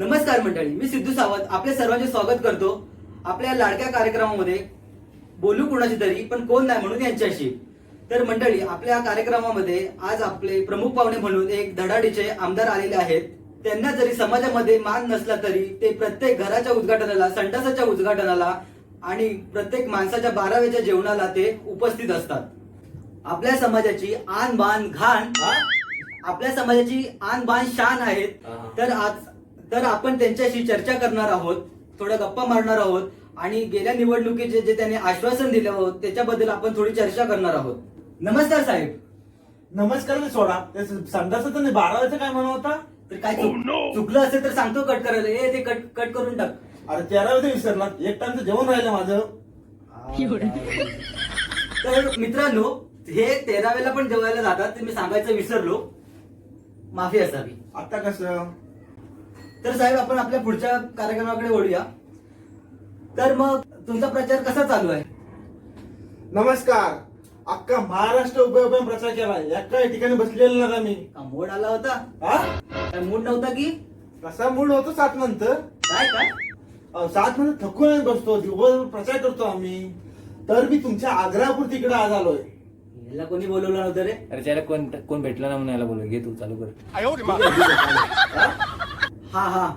नमस्कार मंडळी मी सिद्धू सावंत. आपल्या सर्वांचे स्वागत करतो. आपल्या लाडक्या कार्यक्रमामध्ये बोलू कुणाची तरी पण कोण नाही म्हणून यांच्याशी. तर मंडळी आपल्या कार्यक्रमामध्ये आज आपले प्रमुख पाहुणे म्हणून एक धडाडीचे आमदार आलेले आहेत. त्यांना जरी समाजामध्ये मान नसला तरी ते प्रत्येक घराच्या उद्घाटनाला संडासाच्या उद्घाटनाला आणि प्रत्येक माणसाच्या बाराव्याच्या जेवणाला ते उपस्थित असतात. आपल्या समाजाची आन बान घाण आपल्या समाजाची आन बान शान आहेत. तर आज तर आपण त्यांच्याशी चर्चा करणार आहोत थोड्या गप्पा मारणार आहोत आणि गेल्या निवडणुकीचे जे त्यांनी आश्वासन दिले आहोत त्याच्याबद्दल आपण थोडी चर्चा करणार आहोत. नमस्कार साहेब. नमस्कार मी सोडा. ते संडासाचं नाही बारावायचं काय म्हणत होता तर काय चुक- चुकलं असेल तर सांगतो कट करायला. ए ते कट कट करून टाक. अरे तेरावे विसरला एक टाइमचं जेवण राहिलं माझं. तर मित्रांनो हे तेरावेला पण जेवायला जातात. ते मी सांगायचं विसरलो. माफी असावी. आता कसं? तर साहेब आपण आपल्या पुढच्या कार्यक्रमाकडे वळूया. तर मग तुमचा प्रचार कसा चालू आहे? नमस्कार. अख्खा महाराष्ट्र उभे उभे प्रचार केला एका ठिकाणी बसलेला नका मी का मोड आला होता? हा? काय मूड नव्हता की? कसा मूड होतो सात नंतर? काय काय? अहो, सात नंतर थकून बसतो. दिवसभर प्रचार करतो आम्ही. तर मी तुमच्या आग्रापूर तिकडे आज आलोय. याला कोणी बोलवलं नव्हतं रे? अरे त्याला कोण कोण भेटला ना म्हणून याला बोलू घे तू चालू कर. हा? हा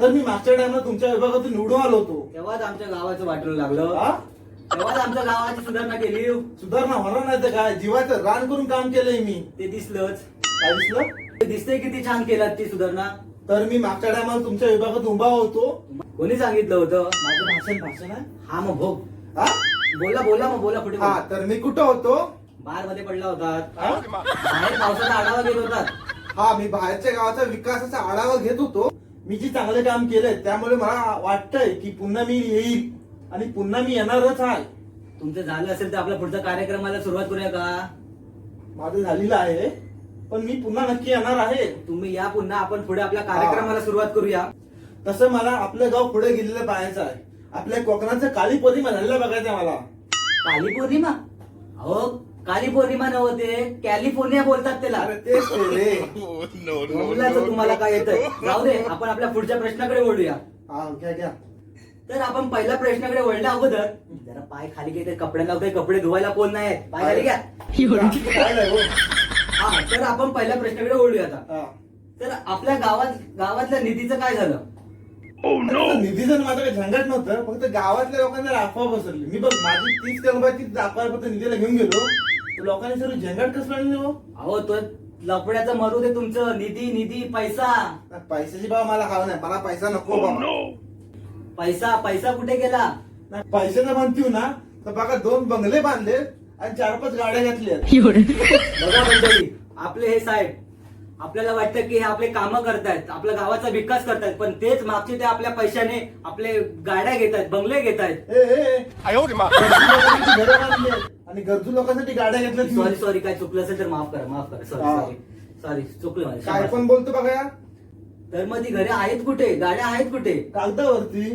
तर मी मागच्या टाइमला तुमच्या विभागातून निवडून आलो होतो. तेव्हाच आमच्या गावाचं वाटलं लागलं. हा? तेव्हाच आमच्या गावाची सुधारणा केली. सुधारणा होणार नाही तर काय? जीवाचं रान करून काम केलंय मी. ते दिसलंच. काय दिसलं? ते दिसतंय किती छान केलात ती सुधारणा. तर मी मागच्या टायमाला तुमच्या विभागात उभा होतो. कोणी सांगितलं होतं? माझं भाषण भाषण आहे? हा मग भोग. हा? बोला बोला मग बोला पुढे हा तर मी कुठं होतो? बारमध्ये पडला होता. हा? बाहेर पावसाचा आढावा घेत होतात. हा मी बाहेरच्या गावाचा विकासाचा आढावा घेत होतो. मी जे चांगले काम केलंय त्यामुळे मला वाटतंय की पुन्हा मी येईल आणि पुन्हा मी येणारच आहे. तुमचं झालं असेल तर आपल्या पुढच्या कार्यक्रमाला सुरुवात करूया का? माझं झालेलं आहे पण मी पुन्हा नक्की येणार आहे. तुम्ही या पुन्हा आपण पुढे आपल्या कार्यक्रमाला सुरुवात करूया. तसं मला आपलं गाव पुढे गेलेलं पाहायचं आहे. आपल्या कोकणाचं काळी पौर्णिमा झालेलं बघायचं आहे मला. काली पौर्णिमा अहो काली पौर्णिमा नव्हते कॅलिफोर्निया बोलतात त्याला. अरे तेच ते रे. बोलायचं तुम्हाला काय येतं जाऊ दे आपण आपल्या पुढच्या प्रश्नाकडे वळूया. हा घ्या घ्या. तर आपण पहिल्या प्रश्नाकडे वळल्या अगोदर जरा पाय खाली घे कपडे लावतोय कपडे धुवायला कोण नाही आहेत. पाय खाली घ्या. काय नाही हो. हा तर आपण पहिल्या प्रश्नाकडे वळूया आता. हा. तर आपल्या गावात गावातल्या निधीचं काय झालं? निधीचं माझं काही झंझट नव्हतं फक्त गावातल्या लोकांना अफवा पसरली मी बघ माझी तीस ती अफवा फक्त निधीला घेऊन गेलो. लोकांनी सर्व झंझट कसं हो? अहो तो लफड्याचं मरू दे तुमचं. निधी निधी पैसा. पैशाची बाबा मला हवा नाही. मला पैसा नको बाबा. पैसा पैसा कुठे गेला? नाही, पैशाचं म्हणतीव ना तर बघा दोन बंगले बांधले आणि चार पाच गाड्या घेतल्या. बघा मंडळी. आपले हे साहेब आपल्याला वाटतं की हे आपले कामं करतायत आपल्या गावाचा विकास करतायत पण तेच मागचे ते आपल्या पैशाने आपले गाड्या घेत आहेत बंगले घेत आहेत ए, ए, ए. गरजू लोकांसाठी घरं बांधली. आणि गरजू लोकांसाठी गाड्या घेतल्या सॉरी. सॉरी काय चुकलं असेल तर माफ करा माफ करा सॉरी हा. सॉरी सॉरी चुकलं माझं. काय. पण बोलतो बघा या तर मग ती घरे आहेत कुठे गाड्या आहेत कुठे कागदावरती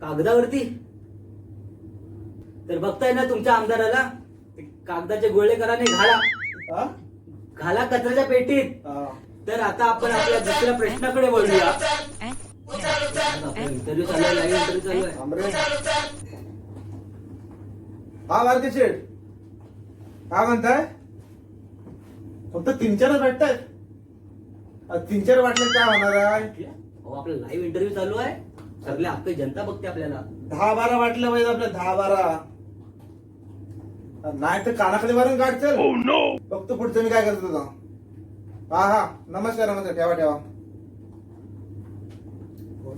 कागदावरती तर बघताय ना तुमच्या आमदाराला ते कागदाचे गोळे करा नाही घाला हा? घाला कचऱ्याच्या पेटीत हा. तर आता आपण आपल्या दुसऱ्या प्रश्नाकडे वळूया इंटरव्ह्यू चालू आहे इंटरव्ह्यू चालू आहे थांब रे. हा भारती शेठ. काय म्हणताय? फक्त तीन चारच भेटतायत तीन चार वाटले काय होणार आहे? अहो आपला लाईव्ह इंटरव्ह्यू चालू आहे. सगळे अख्खी जनता बघते आपल्याला. दहा बारा वाटल्या पाहिजे आपल्या दहा बारा. नाही तर कानाखाली मारून काढचल. फक्त पुढचं मी काय करतो तुझा हा हा. नमस्कार नमस्कार. ठेवा ठेवा.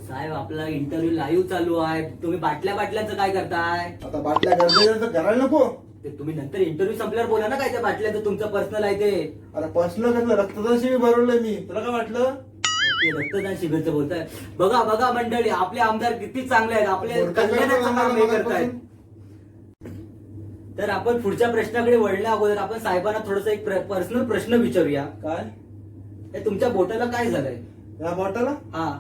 साहेब आपला इंटरव्ह्यू लाईव्ह चालू आहे. तुम्ही बाटल्या बाटल्याचं काय करताय? आता बाटल्या गरजेच्या तर करायला नको. ते तुम्ही नंतर इंटरव्ह्यू संपल्यावर बोला ना काय त्या बाटल्याचं तुमचं पर्सनल आहे ते. आता पर्सनल कसलं? रक्तदान शिबिर भरवलंय मी. तुला काय वाटलं? ते रक्तदान शिबिरचं बोलताय. बघा बघा मंडळी आपले आमदार किती चांगले आहेत. आपले कल्याणाचं काम करतायत. तर आपण पुढच्या प्रश्नाकडे वळल्या अगोदर आपण साहेबांना थोडस एक पर्सनल प्रश्न विचारूया. काय? हे तुमच्या बोटाला काय झालंय? या बॉटला? हा.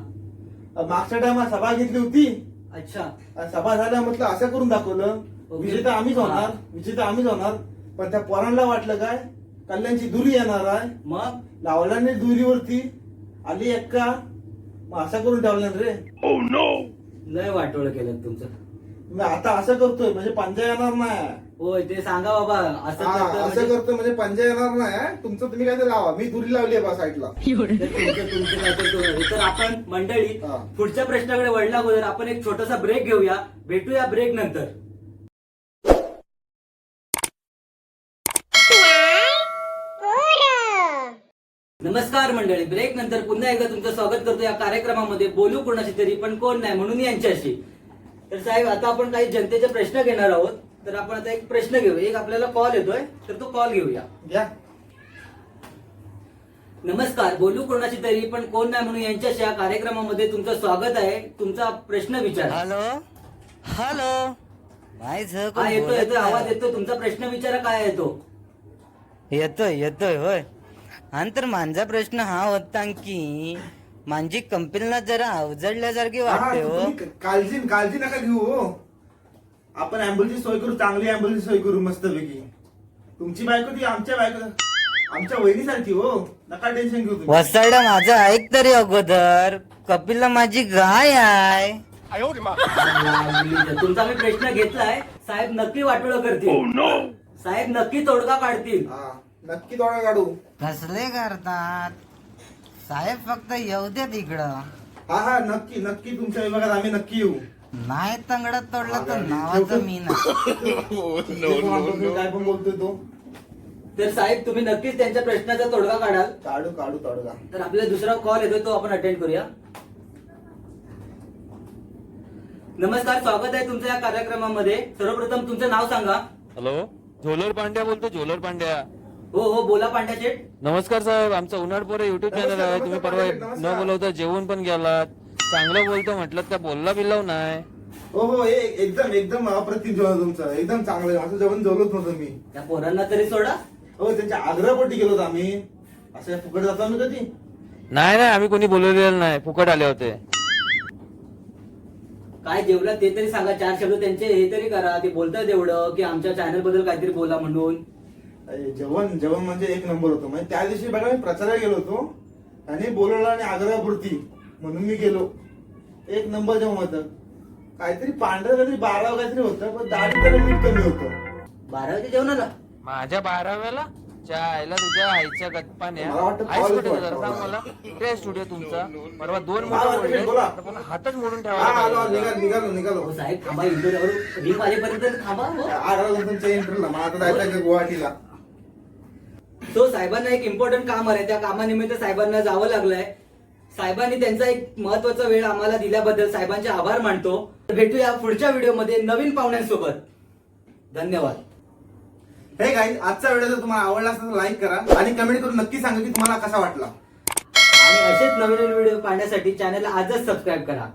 मागच्या टायमा सभा घेतली होती. अच्छा. आणि सभा झाल्या म्हटलं असं करून दाखवलं. विजेता आम्हीच होणार. विजेता आम्हीच होणार. पण त्या पोरांना वाटलं काय? कल्याणची दुरी येणार आहे. मग? लावल्याने दुरीवरती आली एक्का. मग असं करून ठेवलं ना रे. लय वाटोळ केलं तुमचं. मी आता असं करतोय म्हणजे पंजा येणार नाही. होय ते सांगा बाबा असं हा, करतोय असं म्हणजे- करतोय म्हणजे पंजा येणार नाही तुमचं तुम्ही काय लावा. मी दुरी लावली आहे बा साईडला. तर तुमचं तुमचं काहीतरी दोन- तर आपण मंडळी हा. पुढच्या प्रश्नाकडे वळल्या अगोदर आपण एक छोटासा ब्रेक घेऊया. भेटूया ब्रेक नंतर. नमस्कार मंडळी. ब्रेक नंतर पुन्हा एकदा तुमचं स्वागत करतो या कार्यक्रमामध्ये. बोलू कोणाशी तरी पण कोण नाही म्हणून यांच्याशी. तर साहेब आता आपण काही जनतेचे प्रश्न घेणार आहोत. तर आपण आता एक प्रश्न घेऊ. एक आपल्याला कॉल येतोय तर तो कॉल घेऊया. घ्या. नमस्कार बोलू कोणाशी तरी पण कोण नाही म्हणून यांच्याशी या कार्यक्रमामध्ये तुमचं स्वागत आहे. तुमचा प्रश्न विचार. हॅलो. हॅलो. झ हा येतो येतो आवाज येतो तुमचा प्रश्न विचारा काय येतो येतोय येतोय होय. आणि तर माझा प्रश्न हा होता की माझी कंपनीला जरा अवजडल्यासारखी वाटते हो काळजी काळजी नका घेऊ हो. आपण अँब्युलन्सची सोय करू चांगली अँब्युलन्सची सोय करू मस्तपैकी. तुमची बायको ती आमच्या बायको आमच्या वहिनीसारखी हो. नका टेन्शन घेऊ तुम्ही. वसाड माझं ऐक तरी अगोदर. कपिलला माझी गाय आहे. तुमचा मी प्रश्न घेतलाय. साहेब नक्की वाटोळ करतील. साहेब नक्की तोडगा काढतील. हा नक्की तोडा काढू. कसले करतात. साहेब फक्त येऊ दे तिकडं. हा हा नक्की नक्की तुमच्या विभागात आम्ही नक्की येऊ. नाही तंगडत तोडलं तर नावाचं मी ना काय पण बोलतोय तो. तर साहेब तुम्ही नक्कीच त्यांच्या प्रश्नाचा तोडगा काढाल. काढू काढू काढू. का तर आपल्याला दुसरा कॉल येतोय तो आपण अटेंड करूया. नमस्कार स्वागत आहे तुमचं या कार्यक्रमामध्ये. सर्वप्रथम तुमचं नाव सांगा. हॅलो झोलर पांड्या बोलतो झोलर पांड्या. हो हो बोला पांड्या शेठ नमस्कार साहेब आमचा उन्हाळ पोरे युट्यूब चॅनल आहे. तुम्ही परवा न बोलवता जेवण पण गेलात. चांगलं बोलतो म्हटलं का बोलला बिल्लाव नाही हो हो हे एकदम एकदम अप्रतिम जेवण तुमचं. एकदम चांगलं. असं जेवण जेवलोच नव्हतं मी. त्या पोरांना तरी सोडा. हो त्यांच्या आग्रहपोटी गेलो होतो आम्ही. असं फुकट जातो आम्ही कधी? नाही नाही आम्ही कोणी बोलवलेलं नाही. फुकट आले होते. काय जेवलं ते तरी सांगा. चार शब्द त्यांचे हे तरी करा. ते बोलतात एवढं की आमच्या चॅनलबद्दल काहीतरी बोला म्हणून. जेवण जेवण म्हणजे एक नंबर होतं. म्हणजे त्या दिवशी बघा मी प्रचाराला गेलो होतो. आणि बोलवलं आणि आग्रहपूर्ती म्हणून मी गेलो. एक नंबर जेवण होतं. काहीतरी पांढरं काहीतरी बारा काहीतरी होतं पण दाढी तरी मीठ कमी होतं. बारावीच्या जेवणाला? माझ्या बाराव्याला? आईला तुझ्या आईच्या गप्पाने मला वाटतं आईस call कुठे येतो जरा सांग. मला. कुठे स्टुडिओ तुमचा. परवा दोन हा, मिनिटं बोला. पण हातच मोडून हा आलो पाहिजे. निघालो निघालो निघालो. हो साहेब थांबा इंटरव्ह्यू आलेपर्यंत थांबा हो. आग्रा तुमच्या इंटरला मला आता जायचं आहे गुवाहाटीला. तो साहेबांना एक इम्पॉर्टंट काम आहे. त्या कामानिमित्त साहेबांना जावं लागलंय. साहेबांनी त्यांचा एक महत्त्वाचा वेळ आम्हाला दिल्याबद्दल साहेबांचे आभार मानतो. भेटूया पुढच्या व्हिडिओमध्ये नवीन पाहुण्यांसोबत. धन्यवाद. हे काही आजचा व्हिडिओ जर तुम्हाला आवडला असेल तर लाईक करा आणि कमेंट करून नक्की सांगा की तुम्हाला कसा वाटला. आणि असेच नवीन नवीन व्हिडिओ पाहण्यासाठी चॅनलला आजच सबस्क्राईब करा.